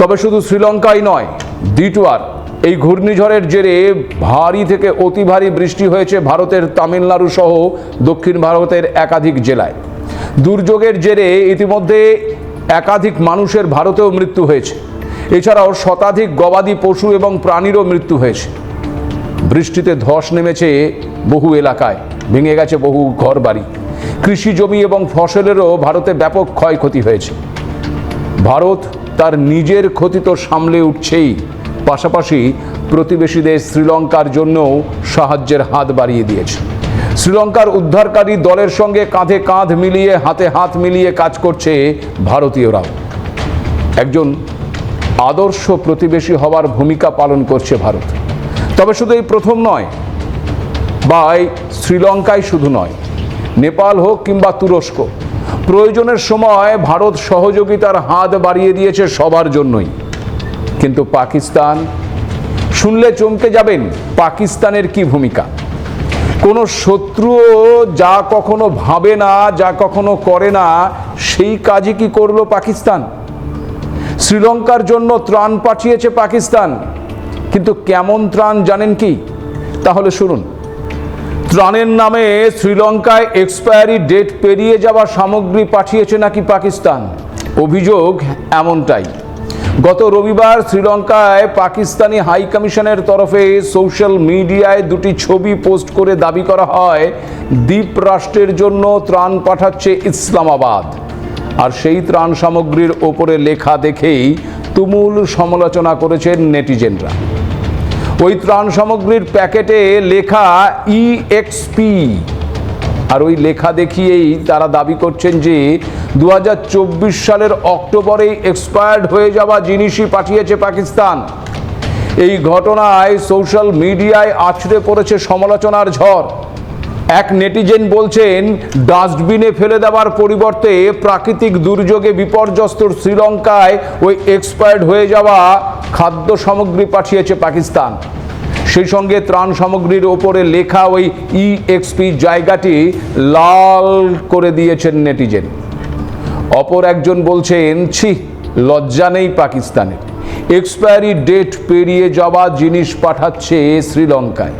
তবে শুধু শ্রীলঙ্কাই নয় দ্বিটুয়ার এই ঘূর্ণিঝড়ের জেরে ভারী থেকে অতি ভারী বৃষ্টি হয়েছে ভারতের তামিলনাড়ু সহ দক্ষিণ ভারতের একাধিক জেলায়। দুর্যোগের জেরে ইতিমধ্যে একাধিক মানুষের ভারতেও মৃত্যু হয়েছে। এছাড়াও শতাধিক গবাদি পশু এবং প্রাণীরও মৃত্যু হয়েছে। বৃষ্টিতে ধস নেমেছে বহু এলাকায়, ভেঙে গেছে বহু ঘরবাড়ি। কৃষি জমি এবং ফসলেরও ভারতে ব্যাপক ক্ষয়ক্ষতি হয়েছে। ভারত তার নিজের ক্ষতি তো সামলে উঠছেই। পাশাপাশি প্রতিবেশী দেশ শ্রীলঙ্কার জন্যও সাহায্যের হাত বাড়িয়ে দিয়েছে। শ্রীলঙ্কার উদ্ধারকারী দলের সঙ্গে কাঁধে কাঁধ মিলিয়ে, হাতে হাত মিলিয়ে কাজ করছে ভারতীয়রাও। একজন আদর্শ প্রতিবেশী হওয়ার ভূমিকা পালন করছে ভারত। তবে শুধু এই প্রথম নয়, বা শ্রীলঙ্কায় শুধু নয়, নেপাল হোক কিংবা তুরস্ক প্রয়োজনের সময় ভারত সহযোগিতার হাত বাড়িয়ে দিয়েছে সবার জন্যই। কিন্তু পাকিস্তান শুনলে চমকে যাবেন, পাকিস্তানের কি ভূমিকা? কোনো শত্রুও যা কখনো ভাবে না, যা কখনো করে না, সেই কাজই কি করল পাকিস্তান? শ্রীলঙ্কার জন্য ত্রাণ পাঠিয়েছে পাকিস্তান, কিন্তু কেমন ত্রাণ জানেন কি? তাহলে শুনুন। ত্রাণের নামে শ্রীলঙ্কায় এক্সপায়ারি ডেট পেরিয়ে যাওয়া সামগ্রী পাঠিয়েছে নাকি পাকিস্তান? অভিযোগ এমনটাই। গত রবিবার শ্রীলঙ্কায় পাকিস্তানি হাই কমিশনের তরফে সোশ্যাল মিডিয়ায় দুটি ছবি পোস্ট করে দাবি করা হয়, দ্বীপ রাষ্ট্রের জন্য ত্রাণ পাঠাচ্ছে ইসলামাবাদ। আর সেই ত্রাণ সামগ্রীর ওপরে লেখা দেখেই তুমুল সমালোচনা করেছেন নেটিজেনরা। ওই ত্রাণ সামগ্রীর প্যাকেটে লেখা ইএক্সপি আর ওই লেখা দেখিয়েই তারা দাবি করছেন যে দু হাজার চব্বিশ সালের অক্টোবরেই এক্সপায়ার্ড হয়ে যাওয়া জিনিসই পাঠিয়েছে পাকিস্তান। এই ঘটনায় সোশ্যাল মিডিয়ায় আছড়ে পড়েছে সমালোচনার ঝড়। এক নেটিজেন বলছেন, ডাস্টবিনে ফেলে দেওয়ার পরিবর্তে প্রাকৃতিক দুর্যোগে বিপর্যস্ত শ্রীলঙ্কায় ওই এক্সপায়ার্ড হয়ে যাওয়া খাদ্য সামগ্রী পাঠিয়েছে পাকিস্তান। সেই সঙ্গে ত্রাণ সামগ্রীর ওপরে লেখা ওই ইএক্সপি জায়গাটি লাল করে দিয়েছেন নেটিজেন। অপর একজন বলছেন, ছি, লজ্জা নেই পাকিস্তানের। এক্সপায়ারি ডেট পেরিয়ে যাওয়া জিনিস পাঠাচ্ছে শ্রীলঙ্কায়।